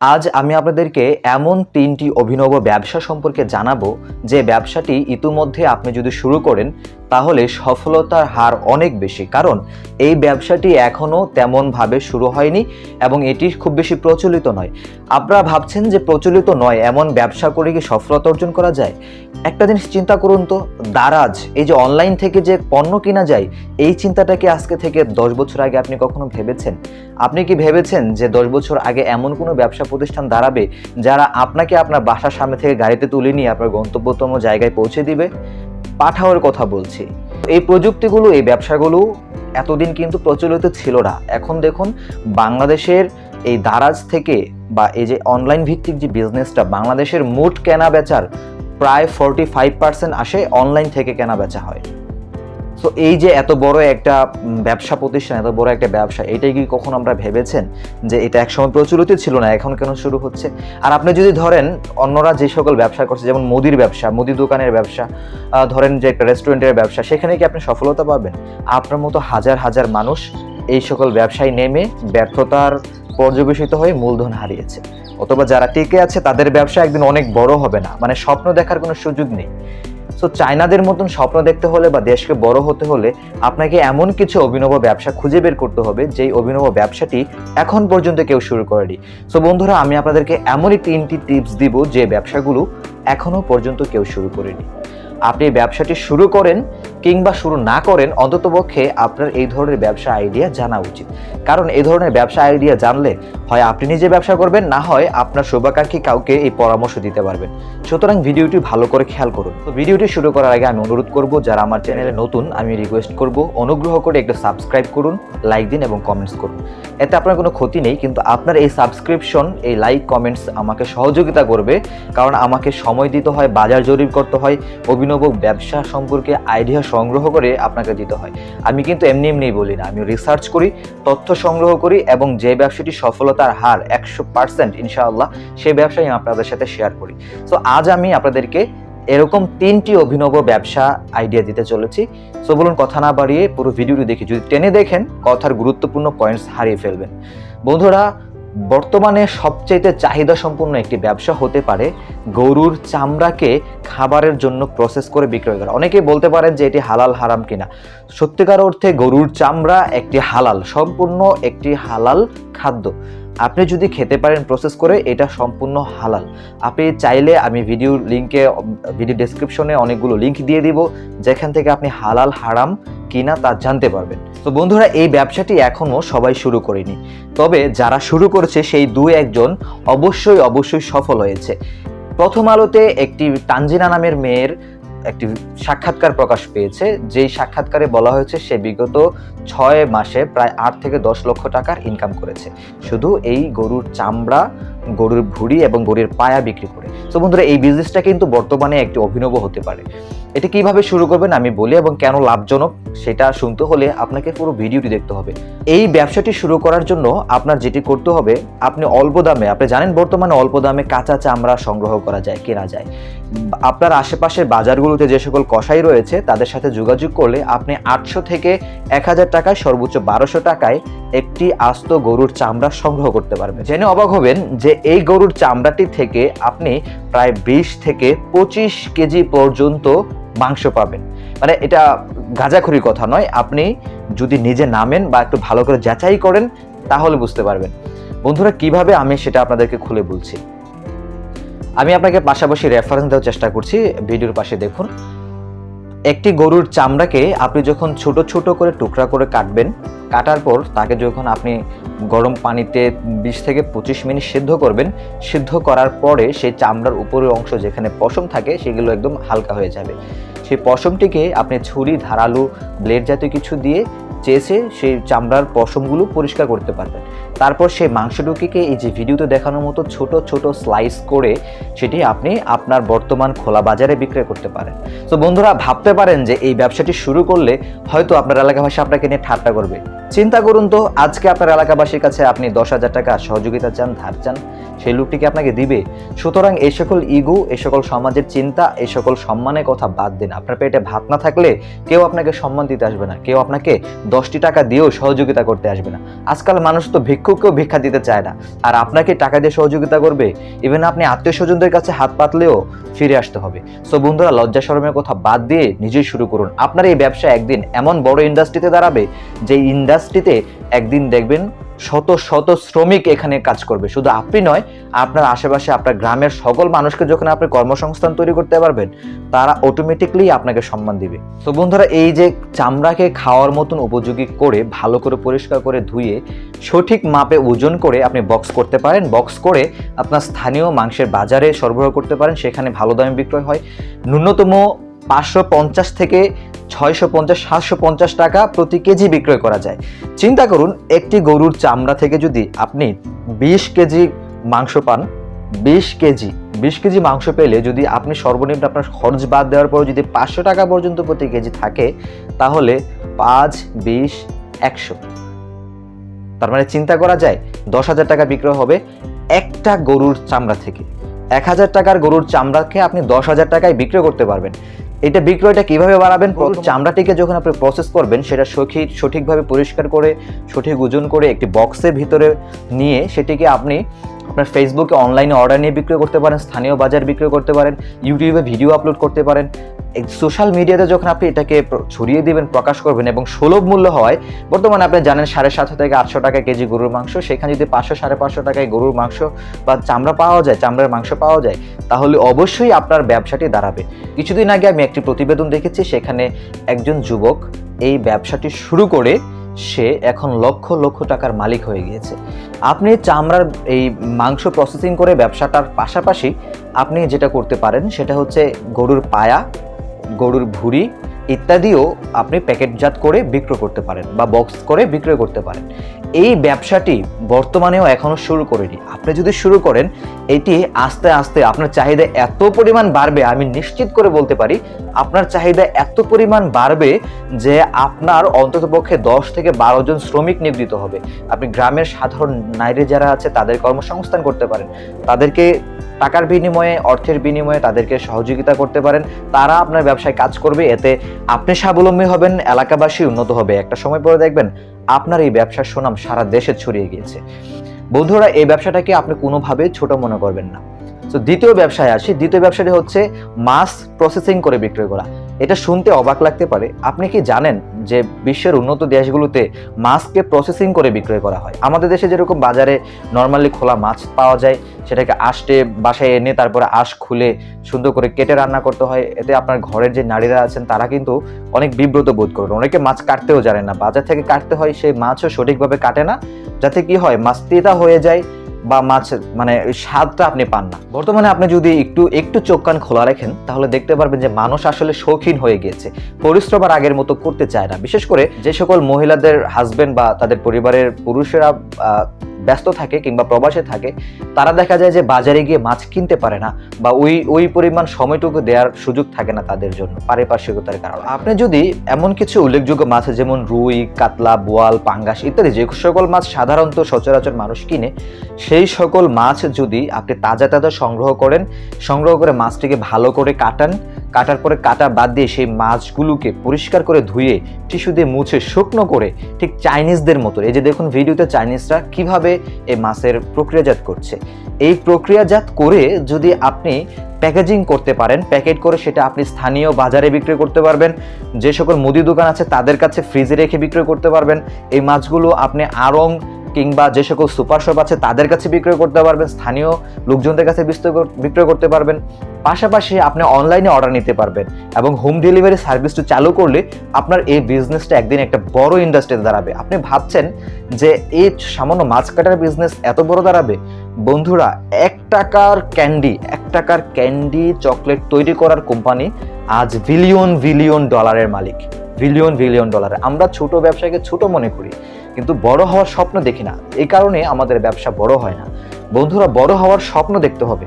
আজ আমি আপনাদেরকে এমন তিনটি অভিনব ব্যবসা সম্পর্কে জানাব যে ব্যবসাটি ইতিমধ্যে আপনি যদি শুরু করেন তাহলে সফলতার হার অনেক বেশি, কারণ এই ব্যবসাটি এখনও তেমনভাবে শুরু হয়নি এবং এটি খুব বেশি প্রচলিত নয়। আপনারা ভাবছেন যে প্রচলিত নয়, এমন ব্যবসা করে কি সফলতা অর্জন করা যায়? একটা জিনিস চিন্তা করুন তো, দারাজ, এই যে অনলাইন থেকে যে পণ্য কিনা যায়, এই চিন্তাটা কি আজকে থেকে দশ বছর আগে আপনি কখনো ভেবেছেন? আপনি কি ভেবেছেন যে দশ বছর আগে এমন কোনো ব্যবসা প্রতিষ্ঠান দাঁড়াবে, যারা আপনাকে আপনার বাসার সামনে থেকে গাড়িতে তুলে নিয়ে আপনার গন্তব্যতম জায়গায় পৌঁছে দিবে? পাঠাওয়ার কথা বলছি। এই প্রযুক্তিগুলো, এই ব্যবসাগুলো এতদিন কিন্তু প্রচলিত ছিল না। এখন দেখুন, বাংলাদেশের এই দারাজ থেকে বা এই যে অনলাইন ভিত্তিক যে বিজনেসটা বাংলাদেশের মোট কেনা বেচার প্রায় ফোরটি ফাইভ পার্সেন্ট আসে অনলাইন থেকে কেনা বেচা হয়। সো এই যে এত বড় একটা ব্যবসা প্রতিষ্ঠান, এত বড় একটা ব্যবসা, এটাই কি কখন আমরা ভেবেছেন? যে এটা একসময় প্রচলিত ছিল না, এখন কেন শুরু হচ্ছে? আর আপনি যদি ধরেন, অন্যরা যে সকল ব্যবসা করছে, যেমন মুদির ব্যবসা, মুদি দোকানের ব্যবসা ধরেন যে একটা রেস্টুরেন্টের ব্যবসা, সেখানে কি আপনি সফলতা পাবেন? আপনার মতো হাজার হাজার মানুষ এই সকল ব্যবসায় নেমে ব্যর্থতার পর্যবেসিত হয়ে মূলধন হারিয়েছে। অথবা যারা টিকে আছে, তাদের ব্যবসা একদিন অনেক বড় হবে না। মানে স্বপ্ন দেখার কোনো সুযোগ নেই। সো চায়নাদের মতন স্বপ্ন দেখতে হলে বা দেশকে বড় হতে হলে আপনাকে এমন কিছু অভিনব ব্যবসা খুঁজে বের করতে হবে, যেই অভিনব ব্যবসাটি এখন পর্যন্ত কেউ শুরু করেনি। সো বন্ধুরা, আমি আপনাদেরকে এমনই তিনটি টিপস দিব যে ব্যবসাগুলো এখনও পর্যন্ত কেউ শুরু করেনি। আপনি ব্যবসাটি শুরু করেন কিংবা শুরু না করেন, অন্ততপক্ষে আপনার এই ধরনের ব্যবসা আইডিয়া জানা উচিত। কারণ এই ধরনের ব্যবসা আইডিয়া জানলে হয় আপনি নিজে ব্যবসা করবেন, না হয় আপনার শুভাকাঙ্ক্ষী কাউকে এই পরামর্শ দিতে পারবেন। সুতরাং ভিডিওটি ভালো করে খেয়াল করুন। তো ভিডিওটি শুরু করার আগে আমি অনুরোধ করব, যারা আমার চ্যানেলে নতুন, আমি রিকোয়েস্ট করব, অনুগ্রহ করে একটু সাবস্ক্রাইব করুন লাইক দিন এবং কমেন্টস করুন। এতে আপনার কোনো ক্ষতি নেই, কিন্তু আপনার এই সাবস্ক্রিপশন এই লাইক কমেন্টস আমাকে সহযোগিতা করবে। কারণ আমাকে সময় দিতে হয়, বাজার জরিপ করতে হয়, অভিনব ব্যবসা সম্পর্কে আইডিয়া সংগ্রহ করে আপনাকে দিতে হয়। আমি কিন্তু এমনি এমনি বলি না আমি রিসার্চ করি, তথ্য সংগ্রহ করি এবং যে ব্যবসাটি সফলতার হার একশো পার্সেন্ট ইনশাআল্লাহ, সেই ব্যবসায় আমি আপনাদের সাথে শেয়ার করি। সো আজ আমি আপনাদেরকে এরকম তিনটি অভিনব ব্যবসা আইডিয়া দিতে চলেছি। সো বলুন কথা না বাড়িয়ে পুরো ভিডিওটি দেখি যদি টেনে দেখেন, কথার গুরুত্বপূর্ণ পয়েন্টস হারিয়ে ফেলবেন। বন্ধুরা বর্তমানে সবচাইতে চাহিদা সম্পূর্ণ একটি ব্যবসা হতে পারে গরুর চামড়াকে খাবারের জন্য প্রসেস করে বিক্রয় করা। অনেকেই বলতে পারেন যে এটি হালাল হারাম কিনা। সত্যিকার অর্থে গরুর চামড়া একটি হালাল, সম্পূর্ণ একটি হালাল খাদ্য। আপনি যদি খেতে পারেন প্রসেস করে, এটা সম্পূর্ণ হালাল। আপনি চাইলে আমি ভিডিও লিঙ্কে ভিডিও ডেসক্রিপশনে অনেকগুলো লিঙ্ক দিয়ে দিব, যেখান থেকে আপনি হালাল, হারাম কিনা তা জানতে পারবেন। তো বন্ধুরা, এই ব্যবসাটি এখনও সবাই শুরু করেনি। তবে যারা শুরু করেছে, সেই দু একজন অবশ্যই অবশ্যই সফল হয়েছে। প্রথম আলোতে একটি তানজিনা নামের মেয়ের একটি সাক্ষাৎকার প্রকাশ পেয়েছে। যেই সাক্ষাৎকারে বলা হয়েছে, সে বিগত ছয় মাসে প্রায় আট থেকে দশ লক্ষ টাকার ইনকাম করেছে। শুধু এই গরুর চামড়া গরুর ভুড়ি এবং গরুর পায়া বিক্রি করে। তো বন্ধুরা, এই বিজনেসটা কিন্তু বর্তমানে একটি অভিনব হতে পারে। এটা কীভাবে শুরু করবেন আমি বলি এবং কেন লাভজনক সেটা শুনতে হলে আপনাকে পুরো ভিডিওটি দেখতে হবে। এই ব্যবসাটি শুরু করার জন্য আপনার যেটি করতে হবে, আপনি অল্প দামে, আপনি জানেন বর্তমানে অল্প দামে কাঁচা চামড়া সংগ্রহ করা যায়, কেনা যায়। আপনার আশেপাশের বাজারগুলোতে যে সকল কসাই রয়েছে, তাদের সাথে যোগাযোগ করলে আপনি আটশো থেকে এক হাজার টাকায়, সর্বোচ্চ বারোশো টাকায় একটি আস্ত গরুর চামড়া সংগ্রহ করতে পারবেন। জেনে অবাক হবেন যে এই গরুর চামড়াটি থেকে আপনি প্রায় বিশ থেকে পঁচিশ কেজি পর্যন্ত মাংস পাবেন। মানে এটা গাঁজাখুরির কথা নয়, আপনি যদি নিজে নামেন বা একটু ভালো করে যাচাই করেন তাহলে বুঝতে পারবেন। বন্ধুরা, কীভাবে আমি সেটা আপনাদেরকে খুলে বলছি? আমি আপনাকে পাশাপাশি রেফারেন্স দেওয়ার চেষ্টা করছি, ভিডিওর পাশে দেখুন। একটি গরুর চামড়াকে আপনি যখন ছোট ছোট করে টুকরা করে কাটবেন, কাটার পর তাকে যখন আপনি গরম পানিতে বিশ থেকে পঁচিশ মিনিট সিদ্ধ করবেন, সিদ্ধ করার পরে সেই চামড়ার উপরের অংশ যেখানে পশম থাকে সেগুলো একদম হালকা হয়ে যাবে। সেই পশমটিকে আপনি ছুরি, ধারালু, ব্লেড জাতীয় কিছু দিয়ে চেয়েছে সেই চামড়ার পশমগুলো পরিষ্কার করতে পারবেন তারপর সেই মাংসটুকিকে এই যে ভিডিওতে দেখানোর মতো ছোট ছোট স্লাইস করে সেটি আপনি আপনার বর্তমান খোলা বাজারে বিক্রয় করতে পারেন। তো বন্ধুরা, ভাবতে পারেন যে এই ব্যবসাটি শুরু করলে হয়তো আপনার এলাকাবাসী আপনাকে নিয়ে ঠাট্টা করবে। চিন্তা করুন তো, আজকে আপনার এলাকাবাসীর কাছে আপনি দশ হাজার টাকা সহযোগিতা চান, ধার চান, সেই লোকটি কি আপনাকে দিবে? সুতরাং এই সকল ইগো এই সকল সমাজের চিন্তা এই সকল সম্মানের কথা বাদ দিন। আপনার পেটে ভাত না থাকলে কেউ আপনাকে সম্মান দিতে আসবে না। কেউ আপনাকে দশটি টাকা দিয়েও সহযোগিতা করতে আসবে না। আজকাল মানুষ তো ভিক্ষুককেও ভিক্ষা দিতে চায় না। আর আপনাকে টাকা দিয়ে সহযোগিতা করবে ইভেন আপনি আত্মীয় স্বজনদের কাছে হাত পাতলেও ফিরে আসতে হবে। সো বন্ধুরা, লজ্জা শরমের কথা বাদ দিয়ে নিজেই শুরু করুন। আপনার এই ব্যবসা একদিন এমন বড় ইন্ডাস্ট্রিতে দাঁড়াবে যে ইন্ডাস্ট্রিতে একদিন দেখবেন শত শত শ্রমিক এখানে কাজ করবে। শুধু আপনি নয়, আপনার আশেপাশে, আপনার গ্রামের সকল মানুষকে যখন আপনি কর্মসংস্থান তৈরি করতে পারবেন, তারা অটোমেটিকলি আপনাকে সম্মান দিবে। তো বন্ধুরা, এই যে চামড়াকে খাওয়ার মতন উপযোগী করে, ভালো করে পরিষ্কার করে ধুয়ে, সঠিক মাপে ওজন করে আপনি বক্স করতে পারেন। বক্স করে আপনার স্থানীয় মাংসের বাজারে সরবরাহ করতে পারেন। সেখানে ভালো দামে বিক্রয় হয়। ন্যূনতম পাঁচশো পঞ্চাশ থেকে ছয়শো পঞ্চাশ, সাতশো পঞ্চাশ টাকা প্রতি কেজি বিক্রয় করা যায়। চিন্তা করুন, একটি গরুর চামড়া থেকে যদি আপনি বিশ কেজি মাংস পান, বিশ কেজি বিশ কেজি মাংস পেলে যদি আপনি সর্বনিম্ন আপনার খরচ বাদ দেওয়ার পর যদি পাঁচশো টাকা পর্যন্ত প্রতি কেজি থাকে, তাহলে পাঁচ, বিশ, একশো। তার মানে চিন্তা করা যায়, দশ হাজার টাকা বিক্রয় হবে একটা গরুর চামড়া থেকে। এক হাজার টাকার গরুর চামড়াকে আপনি দশ হাজার টাকায় বিক্রয় করতে পারবেন। এটা বিক্রয়টা কীভাবে বাড়াবেন? প্রথম চামড়াটিকে যখন আপনি প্রসেস করবেন সেটা সঠিক সঠিকভাবে পরিষ্কার করে সঠিক ওজন করে একটি বক্সের ভিতরে নিয়ে সেটিকে আপনি আপনার ফেসবুকে অনলাইনে অর্ডার নিয়ে বিক্রয় করতে পারেন স্থানীয় বাজার বিক্রয় করতে পারেন ইউটিউবে ভিডিও আপলোড করতে পারেন। সোশ্যাল মিডিয়াতে যখন আপনি এটাকে ছড়িয়ে দেবেন, প্রকাশ করবেন এবং সুলভ মূল্য হয় বর্তমানে আপনি জানেন সাড়ে সাতশো থেকে আটশো টাকা কেজি গরুর মাংস। সেখানে যদি পাঁচশো, সাড়ে পাঁচশো টাকায় গরুর মাংস বা চামড়া পাওয়া যায়, চামড়ার মাংস পাওয়া যায়, তাহলে অবশ্যই আপনার ব্যবসাটি দাঁড়াবে। কিছুদিন আগে আমি একটি প্রতিবেদন দেখেছি, সেখানে একজন যুবক এই ব্যবসাটি শুরু করে, সে এখন লক্ষ লক্ষ টাকার মালিক হয়ে গিয়েছে। আপনি চামড়ার এই মাংস প্রসেসিং করে ব্যবসাটার পাশাপাশি আপনি যেটা করতে পারেন, সেটা হচ্ছে গরুর পায়া গরুর ভুড়ি ইত্যাদিও আপনি প্যাকেটজাত করে বিক্রয় করতে পারেন বা বক্স করে বিক্রয় করতে পারেন। এই ব্যবসাটি বর্তমানেও এখনও শুরু করেনি। আপনি যদি শুরু করেন, এটি আস্তে আস্তে আপনার চাহিদা এত পরিমাণ বাড়বে, আমি নিশ্চিত করে বলতে পারি, আপনার চাহিদা এত পরিমাণ বাড়বে যে আপনার অন্ততপক্ষে দশ থেকে বারো জন শ্রমিক নিয়োজিত হবে। আপনি গ্রামের সাধারণ নারী যারা আছে, তাদের কর্মসংস্থান করতে পারেন। তাদেরকে টাকার বিনিময়ে, অর্থের বিনিময়ে তাদেরকে সহযোগিতা করতে পারেন। তারা আপনার ব্যবসায় কাজ করবে, এতে আপনি স্বাবলম্বী হবেন, এলাকাবাসী উন্নত হবে। একটা সময় পরে দেখবেন, আপনার এই ব্যবসার সুনাম সারা দেশে ছড়িয়ে গিয়েছে। বন্ধুরা, এই ব্যবসাটাকে আপনি কোনোভাবে ছোট মনে করবেন না। তো দ্বিতীয় ব্যবসায় আসি। দ্বিতীয় ব্যবসাটি হচ্ছে মাছ প্রসেসিং করে বিক্রয় করা। এটা শুনতে অবাক লাগতে পারে। আপনি কি জানেন যে বিশ্বের উন্নত দেশগুলোতে মাছকে প্রসেসিং করে বিক্রয় করা হয়? আমাদের দেশে যেরকম বাজারে নর্মালি খোলা মাছ পাওয়া যায়, সেটাকে আষ্টে বাসায় এনে তারপরে আশ খুলে সুন্দর করে কেটে রান্না করতে হয়। এতে আপনার ঘরের যে নারীরা আছেন, তারা কিন্তু অনেক বিব্রত বোধ করেন অনেকে মাছ কাটতেও জানেন না। বাজার থেকে কাটতে হয়, সেই মাছও সঠিকভাবে কাটে না। যাতে কি হয়, মাছ তেতা হয়ে যায় বা মাছ মানে স্বাদটা আপনি পান না। বর্তমানে আপনি যদি একটু একটু চোখ কান খোলা রাখেন, তাহলে দেখতে পারবেন যে মানুষ আসলে শৌখিন হয়ে গিয়েছে। পরিশ্রম আর আগের মতো করতে চায় না। বিশেষ করে যে সকল মহিলাদের হাজবেন্ড বা তাদের পরিবারের পুরুষেরা ব্যস্ত থাকে কিংবা প্রবাসে থাকে, তারা দেখা যায় যে বাজারে গিয়ে মাছ কিনতে পারে না বা ওই ওই পরিমাণ সময়টুকু দেওয়ার সুযোগ থাকে না তাদের জন্য, পারিপার্শ্বিকতার কারণে। আপনি যদি এমন কিছু উল্লেখযোগ্য মাছ যেমন রুই, কাতলা, বোয়াল, পাঙ্গাস ইত্যাদি, যে সকল মাছ সাধারণত সচরাচর মানুষ কিনে, সেই সকল মাছ যদি আপনি তাজা তাজা সংগ্রহ করেন, সংগ্রহ করে মাছটিকে ভালো করে কাটান কাটার পরে কাটা বাদ দিয়ে সেই মাছগুলোকে পরিষ্কার করে ধুয়ে টিস্যু দিয়ে মুছে শুকনো করে ঠিক চাইনিজদের মতো এই যে দেখুন ভিডিওতে চাইনিজরা কীভাবে এই মাছের প্রক্রিয়াজাত করছে। এই প্রক্রিয়াজাত করে যদি আপনি প্যাকেজিং করতে পারেন, প্যাকেট করে সেটা আপনি স্থানীয় বাজারে বিক্রি করতে পারবেন, যে সকল মুদি দোকান আছে তাদের কাছে ফ্রিজে রেখে বিক্রয় করতে পারবেন। এই মাছগুলো আপনি আড়ং কিংবা যে সকল সুপার শপ আছে, তাদের কাছে বিক্রয় করতে পারবেন, স্থানীয় লোকজনদের কাছে বিক্রয় করতে পারবেন। পাশাপাশি আপনি অনলাইনে অর্ডার নিতে পারবেন এবং হোম ডেলিভারি সার্ভিসটা চালু করলে আপনার এই বিজনেসটা একদিন একটা বড় ইন্ডাস্ট্রিতে দাঁড়াবে। আপনি ভাবছেন যে এই সামান্য মাছ কাটার বিজনেস এত বড় দাঁড়াবে? বন্ধুরা, এক টাকার ক্যান্ডি এক টাকার ক্যান্ডি চকলেট তৈরি করার কোম্পানি আজ বিলিয়ন বিলিয়ন ডলারের মালিক। বিলিয়ন বিলিয়ন ডলার আমরা ছোট ব্যবসাকে ছোট মনে করি। কিন্তু বড় হওয়ার স্বপ্ন দেখি না। এই কারণে আমাদের ব্যবসা বড় হয় না। বন্ধুরা, বড় হওয়ার স্বপ্ন দেখতে হবে।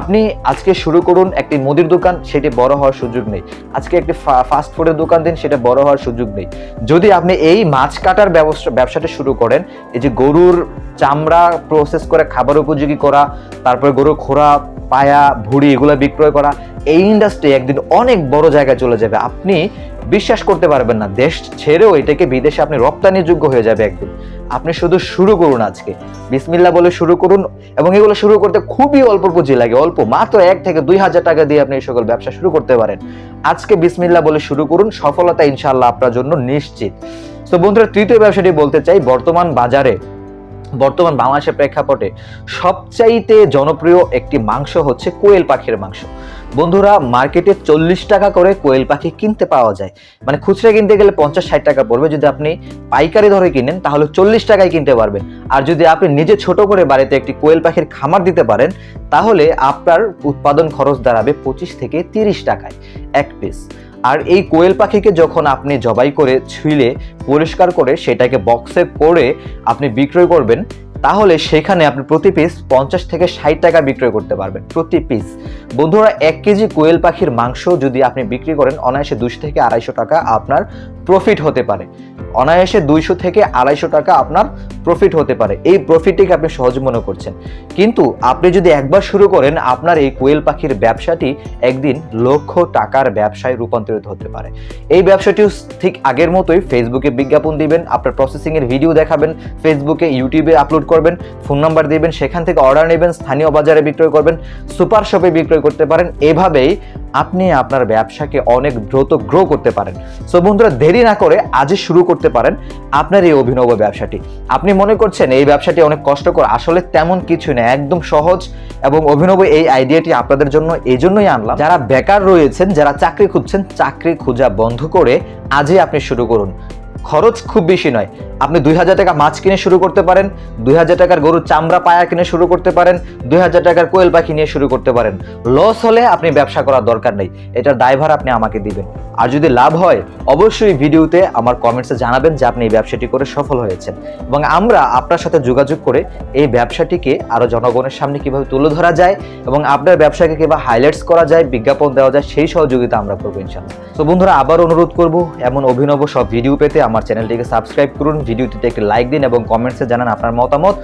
আপনি আজকে শুরু করুন একটি মুদির দোকান, সেটি বড় হওয়ার সুযোগ নেই। আজকে একটি ফাস্ট ফুডের দোকান দিন, সেটা বড় হওয়ার সুযোগ নেই। যদি আপনি এই মাছ কাটার ব্যবসা, ব্যবসাটা শুরু করেন, এই যে গরুর চামড়া প্রসেস করে খাবার উপযোগী করা, তারপরে গরুর খোরা পায়া, ভুড়ি এগুলো বিক্রয় করা, এই ইন্ডাস্ট্রি একদিন অনেক বড় জায়গায় চলে যাবে। আপনি বিশ্বাস করতে পারবেন না। দেশ ছেড়েও এটাকে বিদেশে আপনি রপ্তানি যোগ্য হয়ে যাবে একদিন। আপনি শুধু শুরু করুন আজকে। বিসমিল্লা বলে শুরু করুন এবং এগুলো শুরু করতে খুবই অল্প পুঁজি লাগে। অল্প, মাত্র এক থেকে দুই হাজার টাকা দিয়ে আপনি এই সকল ব্যবসা শুরু করতে পারেন। আজকে বিসমিল্লা বলে শুরু করুন। সফলতা ইনশাআল্লাহ আপনার জন্য নিশ্চিত। তো বন্ধুরা, তৃতীয় ব্যবসাটি বলতে চাই, বর্তমান বাজারে, বর্তমান বাংলাদেশের প্রেক্ষাপটে সবচাইতে জনপ্রিয় একটি মাংস হচ্ছে কোয়েল পাখির মাংস। বন্ধুরা, মার্কেটে চল্লিশ টাকা করে কোয়েল পাখি কিনতে পাওয়া যায়। মানে খুচরা কিনতে গেলে পঞ্চাশ ষাট টাকা পড়বে। যদি আপনি পাইকারি ধরে কিনেন, তাহলে চল্লিশ টাকায় কিনতে পারবেন। আর যদি আপনি নিজে ছোট করে বাড়িতে একটি কোয়েল পাখির খামার দিতে পারেন, তাহলে আপনার উৎপাদন খরচ দাঁড়াবে পঁচিশ থেকে তিরিশ টাকায় এক পিস আর এই কোয়েল পাখিকে যখন আপনি জবাই করে ছুঁলে পরিষ্কার করে সেটাকে বক্সে করে আপনি বিক্রয় করবেন তাহলে সেখানে আপনি প্রতি পিস পঞ্চাশ থেকে ষাট টাকা বিক্রয় করতে পারবেন, প্রতি পিস বন্ধুরা, এক কেজি কোয়েল পাখির মাংস যদি আপনি বিক্রি করেন, অনায়াসে দুশো থেকে আড়াইশো টাকা আপনার প্রফিট হতে পারে। অনায়াসে দুইশো থেকে আড়াইশো টাকা আপনার প্রফিট হতে পারে। এই প্রফিটটিকে আপনি সহজ মনে করছেন। কিন্তু আপনি যদি একবার শুরু করেন, আপনার এই কোয়েল পাখির ব্যবসাটি একদিন লক্ষ টাকার ব্যবসায় রূপান্তরিত হতে পারে। এই ব্যবসাটিও ঠিক আগের মতোই ফেসবুকে বিজ্ঞাপন দিবেন, আপনার প্রসেসিংয়ের ভিডিও দেখাবেন ফেসবুকে ইউটিউবে আপলোড করবেন ফোন নাম্বার দিবেন, সেখান থেকে অর্ডার নেবেন, স্থানীয় বাজারে বিক্রয় করবেন সুপার শপে বিক্রয় করতে পারেন। এভাবেই আপনি আপনার ব্যবসাকে অনেক দ্রুত গ্রো করতে পারেন। সো বন্ধুরা, দেরি না করে আজই শুরু করতে পারেন আপনার এই অভিনব ব্যবসাটি। আপনি মনে করছেন এই ব্যবসাটি অনেক কষ্টকর, আসলে তেমন কিছু না, একদম সহজ এবং অভিনব এই আইডিয়াটি আপনাদের জন্য এই জন্যই আনলাম। যারা বেকার রয়েছেন, যারা চাকরি খুঁজছেন, চাকরি খোঁজা বন্ধ করে আজই আপনি শুরু করুন। খরচ খুব বেশি নয়। আপনি দুই হাজার টাকা মাছ কিনে শুরু করতে পারেন, দুই হাজার টাকার গরুর চামড়া পায়া কিনে শুরু করতে পারেন, দুই হাজার টাকার কোয়েল পাখি নিয়ে শুরু করতে পারেন। লস হলে আপনি ব্যবসা করার দরকার নেই। এটার দায়ভার আপনি আমাকে দিবেন। আর যদি লাভ হয়, অবশ্যই ভিডিওতে আমার কমেন্টসে জানাবেন যে আপনি এই ব্যবসাটি করে সফল হয়েছেন। এবং আমরা আপনার সাথে যোগাযোগ করে এই ব্যবসাটিকে আরও জনগণের সামনে কীভাবে তুলে ধরা যায় এবং আপনার ব্যবসাকে কীভাবে হাইলাইটস করা যায়, বিজ্ঞাপন দেওয়া যায়, সেই সহযোগিতা আমরা করব ইনশাল্লাহ তো বন্ধুরা, আবার অনুরোধ করব, এমন অভিনব সব ভিডিও পেতে আমার চ্যানেলটিকে সাবস্ক্রাইব করুন, ভিডিওটিতে একটি লাইক দিন এবং কমেন্টসে জানান আপনার মতামত।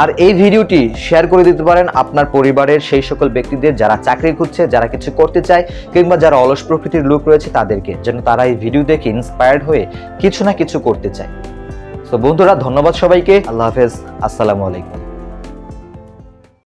আর এই ভিডিওটি শেয়ার করে দিতে পারেন আপনার পরিবারের সেই সকল ব্যক্তিদের যারা চাকরি খুঁজছে, যারা কিছু করতে চায় কিংবা যারা অলস প্রকৃতির লোক রয়েছে তাদেরকে, যেন তারা এই ভিডিও দেখে ইন্সপায়ার্ড হয়ে কিছু না কিছু করতে চায়। তো বন্ধুরা, ধন্যবাদ সবাইকে। আল্লাহ হাফেজ। আসসালামু আলাইকুম।